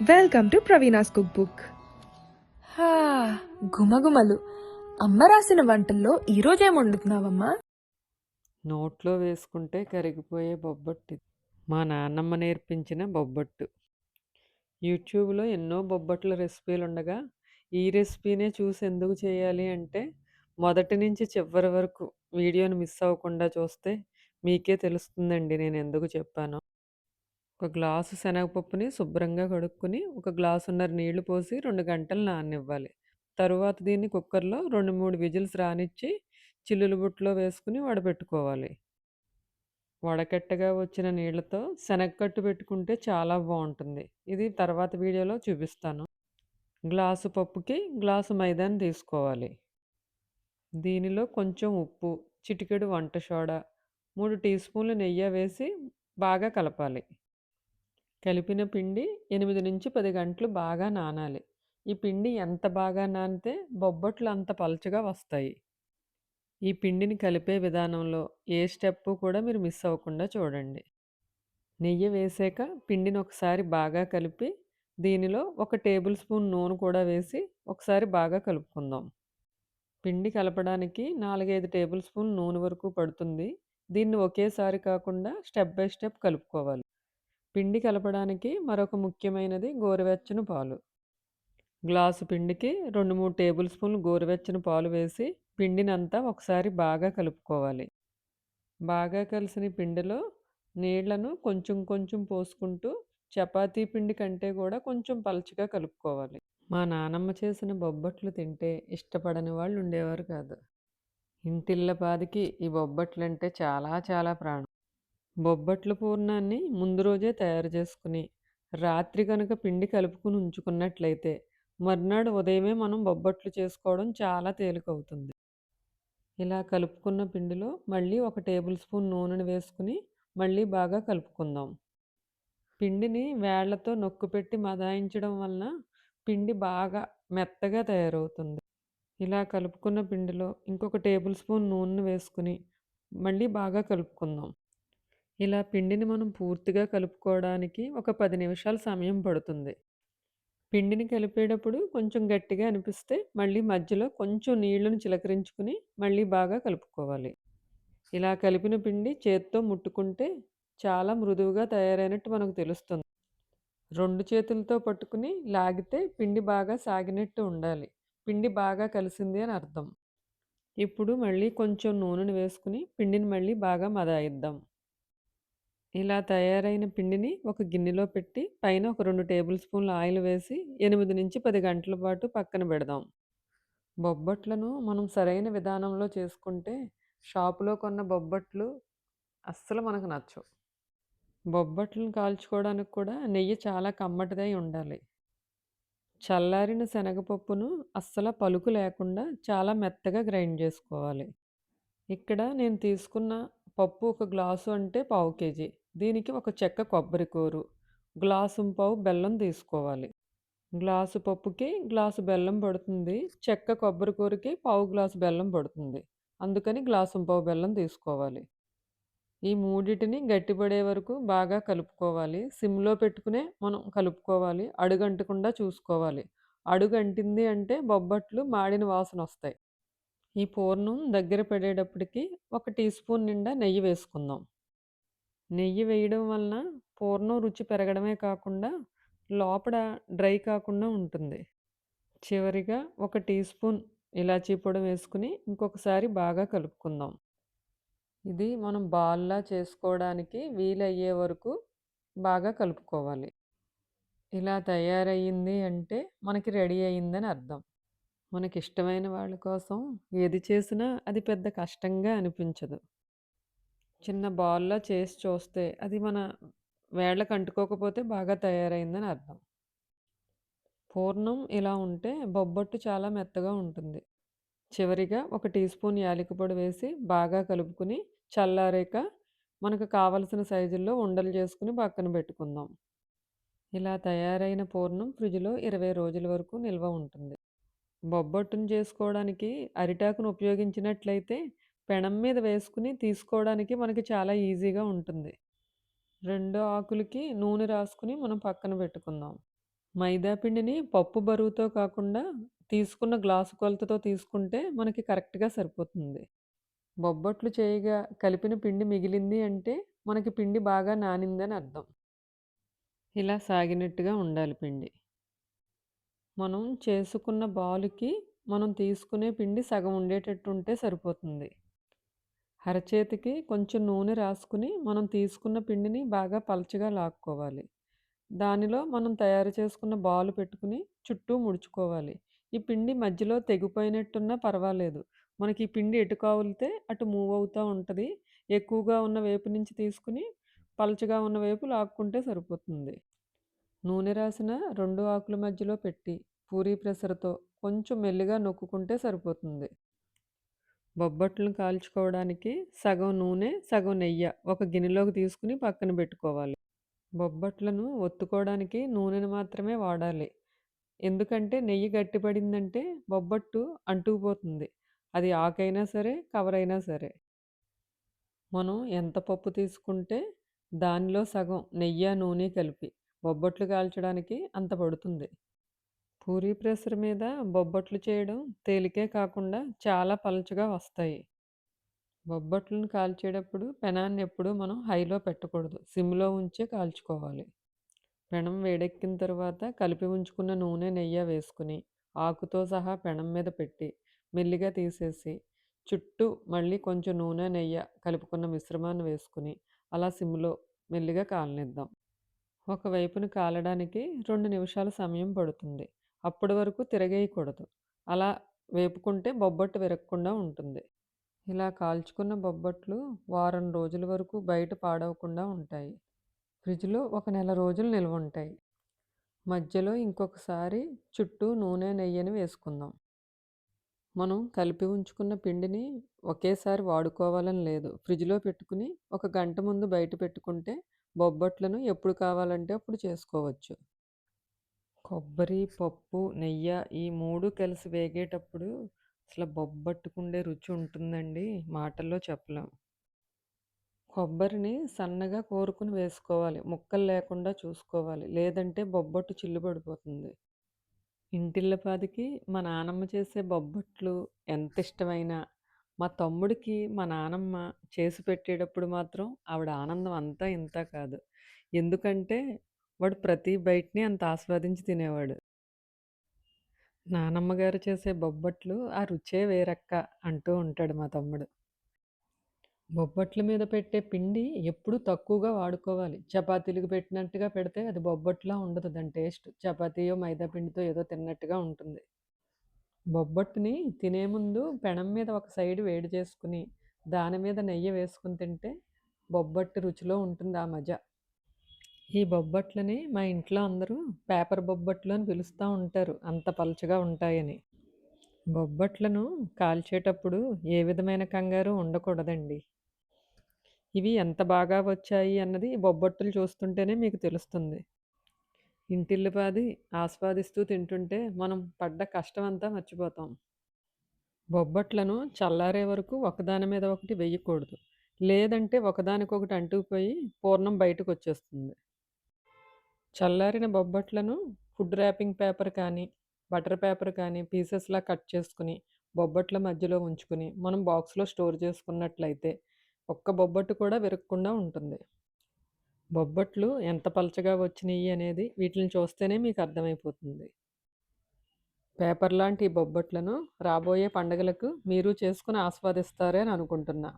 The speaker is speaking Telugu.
Welcome to Praveena's cook book హా, గుమగుమలు అమ్మ రాసిన వంటల్లో ఈరోజు ఏం వండుతున్నావమ్మా? నోట్లో వేసుకుంటే కరిగిపోయే బొబ్బట్టు. మా నాన్నమ్మ నేర్పించిన బొబ్బట్టు. యూట్యూబ్లో ఎన్నో బొబ్బట్ల రెసిపీలు ఉండగా ఈ రెసిపీనే చూసి ఎందుకు చేయాలి అంటే మొదటి నుంచి చివరి వరకు వీడియోని మిస్ అవ్వకుండా చూస్తే మీకే తెలుస్తుందండి నేను ఎందుకు చెప్పానో. ఒక గ్లాసు శనగపప్పుని శుభ్రంగా కడుక్కుని ఒక గ్లాసున్నర నీళ్ళు పోసి రెండు గంటలు నాననివ్వాలి. తరువాత దీన్ని కుక్కర్లో రెండు మూడు విజిల్స్ రానిచ్చి చిల్లులు బుట్టలో వేసుకుని వడపెట్టుకోవాలి వడకట్టగా వచ్చిన నీళ్ళతో శనగకట్టు పెట్టుకుంటే చాలా బాగుంటుంది ఇది తర్వాత వీడియోలో చూపిస్తాను. గ్లాసు పప్పుకి గ్లాసు మైదాని తీసుకోవాలి. దీనిలో కొంచెం ఉప్పు చిటికెడు వంట సోడా మూడు టీ స్పూన్లు నెయ్యి వేసి బాగా కలపాలి. కలిపిన పిండి ఎనిమిది నుంచి పది గంటలు బాగా నానాలి. ఈ పిండి ఎంత బాగా నానితే బొబ్బట్లు అంత పలచగా వస్తాయి. ఈ పిండిని కలిపే విధానంలో ఏ స్టెప్ కూడా మీరు మిస్ అవ్వకుండా చూడండి. నెయ్యి వేసాక పిండిని ఒకసారి బాగా కలిపి దీనిలో ఒక టేబుల్ స్పూన్ నూనె కూడా వేసి ఒకసారి బాగా కలుపుకుందాం. పిండి కలపడానికి నాలుగైదు టేబుల్ స్పూన్ నూనె వరకు పడుతుంది. దీన్ని ఒకేసారి కాకుండా స్టెప్ బై స్టెప్ కలుపుకోవాలి. పిండి కలపడానికి మరొక ముఖ్యమైనది గోరువెచ్చని పాలు. గ్లాసు పిండికి రెండు మూడు టేబుల్ స్పూన్లు గోరువెచ్చని పాలు వేసి పిండినంతా ఒకసారి బాగా కలుపుకోవాలి. బాగా కలిసిన పిండిలో నీళ్ళను కొంచెం కొంచెం పోసుకుంటూ చపాతీ పిండి కంటే కూడా కొంచెం పలచగా కలుపుకోవాలి. మా నానమ్మ చేసిన బొబ్బట్లు తింటే ఇష్టపడని వాళ్ళు ఉండేవారు కాదు. ఇంటిల్లపాదికి ఈ బొబ్బట్లు అంటే చాలా చాలా ప్రాణం. బొబ్బట్ల పూర్ణాన్ని ముందు రోజే తయారు చేసుకుని రాత్రి కనుక పిండి కలుపుకుని ఉంచుకున్నట్లయితే మర్నాడు ఉదయమే మనం బొబ్బట్లు చేసుకోవడం చాలా తేలికవుతుంది. ఇలా కలుపుకున్న పిండిలో మళ్ళీ ఒక టేబుల్ స్పూన్ నూనెను వేసుకుని మళ్ళీ బాగా కలుపుకుందాం. పిండిని వేళ్ళతో నొక్కు పెట్టి మదాయించడం వలన పిండి బాగా మెత్తగా తయారవుతుంది. ఇలా కలుపుకున్న పిండిలో ఇంకొక టేబుల్ స్పూన్ నూనెను వేసుకుని మళ్ళీ బాగా కలుపుకుందాం. ఇలా పిండిని మనం పూర్తిగా కలుపుకోవడానికి ఒక పది నిమిషాల సమయం పడుతుంది. పిండిని కలిపేటప్పుడు కొంచెం గట్టిగా అనిపిస్తే మళ్ళీ మధ్యలో కొంచెం నీళ్ళను చిలకరించుకుని మళ్ళీ బాగా కలుపుకోవాలి. ఇలా కలిపిన పిండి చేత్తో ముట్టుకుంటే చాలా మృదువుగా తయారైనట్టు మనకు తెలుస్తుంది. రెండు చేతులతో పట్టుకుని లాగితే పిండి బాగా సాగినట్టు ఉండాలి. పిండి బాగా కలిసింది అని అర్థం. ఇప్పుడు మళ్ళీ కొంచెం నూనెను వేసుకుని పిండిని మళ్ళీ బాగా మదాయిద్దాం. ఇలా తయారైన పిండిని ఒక గిన్నెలో పెట్టి పైన ఒక రెండు టేబుల్ స్పూన్ల ఆయిల్ వేసి ఎనిమిది నుంచి పది గంటల పాటు పక్కన పెడదాం. బొబ్బట్లను మనం సరైన విధానంలో చేసుకుంటే షాపులో కొన్న బొబ్బట్లు అస్సలు మనకు నచ్చవు. బొబ్బట్లను కాల్చుకోవడానికి కూడా నెయ్యి చాలా కమ్మటిదై ఉండాలి. చల్లారిన శనగపప్పును అస్సలు పలుకు లేకుండా చాలా మెత్తగా గ్రైండ్ చేసుకోవాలి. ఇక్కడ నేను తీసుకున్న పప్పు ఒక గ్లాసు అంటే పావు కేజీ. దీనికి ఒక చెక్క కొబ్బరి కూరు గ్లాసు పావు బెల్లం తీసుకోవాలి. గ్లాసు పప్పుకి గ్లాసు బెల్లం పడుతుంది చెక్క కొబ్బరి కూరకి పావు గ్లాసు బెల్లం పడుతుంది. అందుకని గ్లాసు పావు బెల్లం తీసుకోవాలి. ఈ మూడిటిని గట్టిపడే వరకు బాగా కలుపుకోవాలి. సిమ్లో పెట్టుకునే మనం కలుపుకోవాలి. అడుగంటకుండా చూసుకోవాలి. అడుగంటింది అంటే బొబ్బట్లు మాడిన వాసన వస్తాయి. ఈ పూర్ణం దగ్గర పడేటప్పటికి ఒక టీ స్పూన్ నిండా నెయ్యి వేసుకుందాం. నెయ్యి వేయడం వలన పూర్ణం రుచి పెరగడమే కాకుండా లోపల డ్రై కాకుండా ఉంటుంది. చివరిగా ఒక టీ స్పూన్ ఇలాచీ పొడి వేసుకుని ఇంకొకసారి బాగా కలుపుకుందాం. ఇది మనం బాల్లా చేసుకోవడానికి వీలయ్యే వరకు బాగా కలుపుకోవాలి. ఇలా తయారయ్యింది అంటే మనకి రెడీ అయ్యిందని అర్థం. మనకి ఇష్టమైన వాళ్ళ కోసం ఏది చేసినా అది పెద్ద కష్టంగా అనిపించదు. చిన్న బాల్లా చేసి చూస్తే అది మన వేళ్ళకి అంటుకోకపోతే బాగా తయారైందని అర్థం. పూర్ణం ఇలా ఉంటే బొబ్బట్టు చాలా మెత్తగా ఉంటుంది. చివరిగా ఒక టీ స్పూన్ యాలక పొడి వేసి బాగా కలుపుకుని చల్లారాక మనకు కావలసిన సైజుల్లో ఉండలు చేసుకుని పక్కన పెట్టుకుందాం. ఇలా తయారైన పూర్ణం ఫ్రిడ్జ్లో ఇరవై రోజుల వరకు నిల్వ ఉంటుంది. బొబ్బట్టును చేసుకోవడానికి అరిటాకును ఉపయోగించినట్లయితే పెనం మీద వేసుకుని తీసుకోవడానికి మనకి చాలా ఈజీగా ఉంటుంది రెండో ఆకులకి నూనె రాసుకుని మనం పక్కన పెట్టుకుందాం మైదా పిండిని పప్పు బరువుతో కాకుండా తీసుకున్న గ్లాసు కొలతతో తీసుకుంటే మనకి కరెక్ట్‌గా సరిపోతుంది. బొబ్బట్లు చేయగా కలిపిన పిండి మిగిలింది అంటే మనకి పిండి బాగా నానిందని అర్థం. ఇలా సాగినట్టుగా ఉండాలి పిండి. మనం చేసుకున్న బాలుకి మనం తీసుకునే పిండి సగం ఉండేటట్టు ఉంటే సరిపోతుంది. అరచేతికి కొంచెం నూనె రాసుకుని మనం తీసుకున్న పిండిని బాగా పలచగా లాక్కోవాలి. దానిలో మనం తయారు చేసుకున్న బాలు పెట్టుకుని చుట్టూ ముడుచుకోవాలి. ఈ పిండి మధ్యలో తెగిపోయినట్టున్నా పర్వాలేదు. మనకి ఈ పిండి ఎటు కావులితే అటు మూవ్ అవుతూ ఉంటుంది ఎక్కువగా ఉన్న వైపు నుంచి తీసుకుని పలచగా ఉన్న వైపు లాక్కుంటే సరిపోతుంది. నూనె రాసిన రెండు ఆకుల మధ్యలో పెట్టి పూరీ ప్రెషర్‌తో కొంచెం మెల్లిగా నొక్కుకుంటే సరిపోతుంది. బొబ్బట్లను కాల్చుకోవడానికి సగం నూనె, సగం నెయ్యి ఒక గిన్నెలోకి తీసుకుని పక్కన పెట్టుకోవాలి. బొబ్బట్లను ఒత్తుకోవడానికి నూనెను మాత్రమే వాడాలి. ఎందుకంటే నెయ్యి గట్టిపడిందంటే బొబ్బట్టు అంటుకుపోతుంది. అది ఆకైనా సరే, కవర్ అయినా సరే. మనం ఎంత పప్పు తీసుకుంటే దానిలో సగం నెయ్యి నూనె కలిపి బొబ్బట్లు కాల్చడానికి అంత పడుతుంది. పూరీ ప్రెషర్ మీద బొబ్బట్లు చేయడం తేలికే కాకుండా చాలా పలుచగా వస్తాయి. బొబ్బట్లను కాల్చేటప్పుడు పెనాన్ని ఎప్పుడూ మనం హైలో పెట్టకూడదు. సిమ్‌లో ఉంచే కాల్చుకోవాలి. పెనం వేడెక్కిన తర్వాత కలిపి ఉంచుకున్న నూనె, నెయ్య వేసుకుని ఆకుతో సహా పెనం మీద పెట్టి మెల్లిగా తీసేసి చుట్టూ మళ్ళీ కొంచెం నూనె, నెయ్య కలుపుకున్న మిశ్రమాన్ని వేసుకుని అలా సిమ్‌లో మెల్లిగా కాలనిద్దాం. ఒక వైపున కాలడానికి రెండు నిమిషాల సమయం పడుతుంది. అప్పటి వరకు తిరగేయకూడదు. అలా వేపుకుంటే బొబ్బట్టు విరగకుండా ఉంటుంది. ఇలా కాల్చుకున్న బొబ్బట్లు వారం రోజుల వరకు బయట పాడవకుండా ఉంటాయి. ఫ్రిడ్జ్‌లో ఒక నెల రోజులు నిల్వుంటాయి. మధ్యలో ఇంకొకసారి చుట్టూ నూనె, నెయ్యిని వేసుకుందాం. మనం కలిపి ఉంచుకున్న పిండిని ఒకేసారి వాడుకోవాలని లేదు. ఫ్రిడ్జ్‌లో పెట్టుకుని ఒక గంట ముందు బయట పెట్టుకుంటే బొబ్బట్లను ఎప్పుడు కావాలంటే అప్పుడు చేసుకోవచ్చు. కొబ్బరి, పప్పు, నెయ్య ఈ మూడు కలిసి వేగేటప్పుడు అసలు బొబ్బట్టుకుండే రుచి ఉంటుందండి. మాటల్లో చెప్పలేం. కొబ్బరిని సన్నగా కోరుకుని వేసుకోవాలి. ముక్కలు లేకుండా చూసుకోవాలి. లేదంటే బొబ్బట్టు చిల్లు పడిపోతుంది ఇంటిల్లపాదికి మా నానమ్మ చేసే బొబ్బట్లు ఎంత ఇష్టమైనా, మా తమ్ముడికి మా నానమ్మ చేసి పెట్టేటప్పుడు మాత్రం ఆవిడ ఆనందం అంతా ఇంత కాదు. ఎందుకంటే వాడు ప్రతి బయటని అంత ఆస్వాదించి తినేవాడు. నానమ్మగారు చేసే బొబ్బట్లు ఆ రుచే వేరక్క అంటూ ఉంటాడు మా తమ్ముడు. బొబ్బట్ల మీద పెట్టే పిండి ఎప్పుడూ తక్కువగా వాడుకోవాలి. చపాతీలకు పెట్టినట్టుగా పెడితే అది బొబ్బట్టులా ఉండదు దాని టేస్ట్. చపాతీయో, మైదా పిండితో ఏదో తిన్నట్టుగా ఉంటుంది. బొబ్బట్టుని తినే ముందు పెనం మీద ఒక సైడ్ వేడి చేసుకుని, దాని మీద నెయ్యి వేసుకొని తింటే బొబ్బట్టు రుచిలో ఉంటుంది ఆ మజా. ఈ బొబ్బట్లని మా ఇంట్లో అందరూ పేపర్ బొబ్బట్లు అని పిలుస్తూ ఉంటారు. అంత పలచగా ఉంటాయని. బొబ్బట్లను కాల్చేటప్పుడు ఏ విధమైన కంగారు ఉండకూడదండి. ఇవి ఎంత బాగా వచ్చాయి అన్నది బొబ్బట్లు చూస్తుంటేనే మీకు తెలుస్తుంది. ఇంటిల్లిపాది ఆస్వాదిస్తూ తింటుంటే మనం పడ్డ కష్టమంతా మర్చిపోతాం. బొబ్బట్లను చల్లారే వరకు ఒకదాని మీద ఒకటి వేయకూడదు లేదంటే ఒకదానికొకటి అంటుకుపోయి పూర్ణం బయటకు వచ్చేస్తుంది చల్లారిన బొబ్బట్లను ఫుడ్ ర్యాపింగ్ పేపర్ కానీ, బటర్ పేపర్ కానీ పీసెస్‌లా కట్ చేసుకుని, బొబ్బట్ల మధ్యలో ఉంచుకుని, మనం బాక్స్‌లో స్టోర్ చేసుకున్నట్లయితే ఒక్క బొబ్బట్టు కూడా విరగకుండా ఉంటుంది. బొబ్బట్లు ఎంత పలచగా వచ్చినాయి అనేది వీటిని చూస్తేనే మీకు అర్థమైపోతుంది. పేపర్ లాంటి బొబ్బట్లను రాబోయే పండగలకు మీరు చేసుకుని ఆస్వాదిస్తారని అనుకుంటున్నా.